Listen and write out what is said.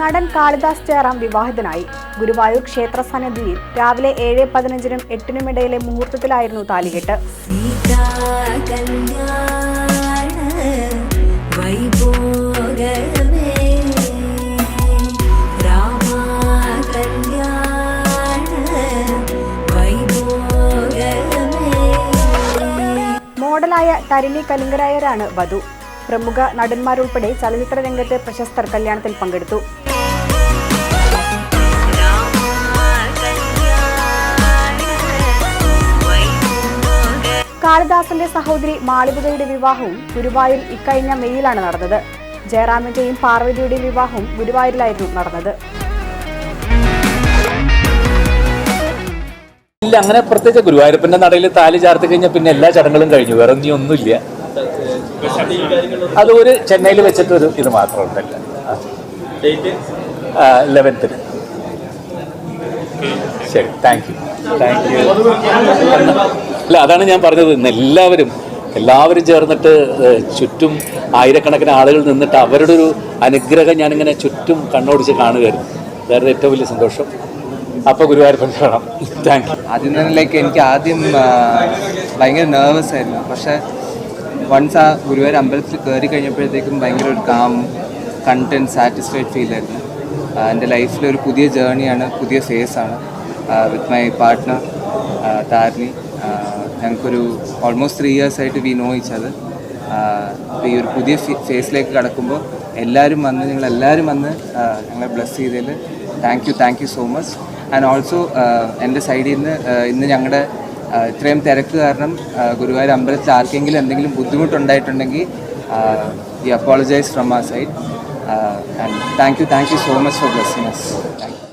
നടൻ കാളിദാസ് ജയറാം വിവാഹിതനായി. ഗുരുവായൂർ ക്ഷേത്ര സന്നിധിയിൽ രാവിലെ ഏഴ് പതിനഞ്ചിനും എട്ടിനുമിടയിലെ മുഹൂർത്തത്തിലായിരുന്നു താലികെട്ട്. മോഡലായ തരിണി കലിംഗരായരാണ് വധു. പ്രമുഖ നടന്മാരുൾപ്പെടെ ചലച്ചിത്ര രംഗത്തെ പ്രശസ്തർ കല്യാണത്തിൽ പങ്കെടുത്തു. കാളിദാസന്റെ സഹോദരി മാളികയുടെ വിവാഹവും ഗുരുവായൂർ ഇക്കഴിഞ്ഞ മെയ്യിലാണ് നടന്നത്. ജയറാമിന്റെയും പാർവതിയുടെയും വിവാഹവും ഗുരുവായൂരിലായിരുന്നു നടന്നത്. ഇല്ല അങ്ങനെ പ്രത്യേകിച്ച് ഗുരുവായൂരപ്പന്റെ നടയിൽ താലി ചാർത്തി കഴിഞ്ഞാൽ പിന്നെ എല്ലാ ചടങ്ങുകളും കഴിഞ്ഞു. വേറെ ഇനി ഒന്നുമില്ല. അത് ഒരു ചെന്നൈയിൽ വെച്ചിട്ട് ഒരു ഇത് മാത്രം ഉണ്ടല്ല. ലെവൻത്തിന് ശരി താങ്ക് യു താങ്ക് യു അല്ല അതാണ് ഞാൻ പറഞ്ഞത്. ഇന്ന് എല്ലാവരും എല്ലാവരും ചേർന്നിട്ട് ചുറ്റും ആയിരക്കണക്കിന് ആളുകൾ നിന്നിട്ട് അവരുടെ ഒരു അനുഗ്രഹം ഞാനിങ്ങനെ ചുറ്റും കണ്ണോടിച്ച് കാണുകയായിരുന്നു. അതായിരുന്നു ഏറ്റവും വലിയ സന്തോഷം. അപ്പോൾ ഗുരുവായൂരപ്പൻ കാണാം. താങ്ക് യു ആദ്യം തന്നെ എനിക്ക് ആദ്യം ഭയങ്കര നെർവസ് ആയിരുന്നു. പക്ഷേ വൺസ് ആ ഗുരുവായൂർ അമ്പലത്തിൽ കയറി കഴിഞ്ഞപ്പോഴത്തേക്കും ഭയങ്കര ഒരു കാം കണ്ടന്റ് സാറ്റിസ്ഫൈഡ് ഫീൽ ആയിരുന്നു. എന്റെ ലൈഫിൽ ഒരു പുതിയ ജേണിയാണ് പുതിയ ഫേസ് ആണ് വിത്ത് മൈ പാർട്ട്ണർ താരിണി ഞങ്ങൾക്കൊരു ഓൾമോസ്റ്റ് ത്രീ ഇയേഴ്സ് ആയിട്ട് വി നോ ഇച്ച് അത് അപ്പോൾ ഈ ഒരു പുതിയ ഫേസിലേക്ക് കടക്കുമ്പോൾ എല്ലാവരും വന്ന് നിങ്ങളെല്ലാവരും വന്ന് ഞങ്ങളെ ബ്ലെസ് ചെയ്തതിൽ thank you thank you so much and also എന്റെ സൈഡിൽ നിന്ന് ഇന്ന് ഞങ്ങളുടെ ഇത്രയും തിരക്ക് കാരണം ഗുരുവായൂർ അമ്പലത്തിൽ ആർക്കെങ്കിലും എന്തെങ്കിലും ബുദ്ധിമുട്ടുണ്ടായിട്ടുണ്ടെങ്കിൽ വി അപ്പോളജൈസ് ഫ്രം ആ side and thank you thank you so much for blessing us thank you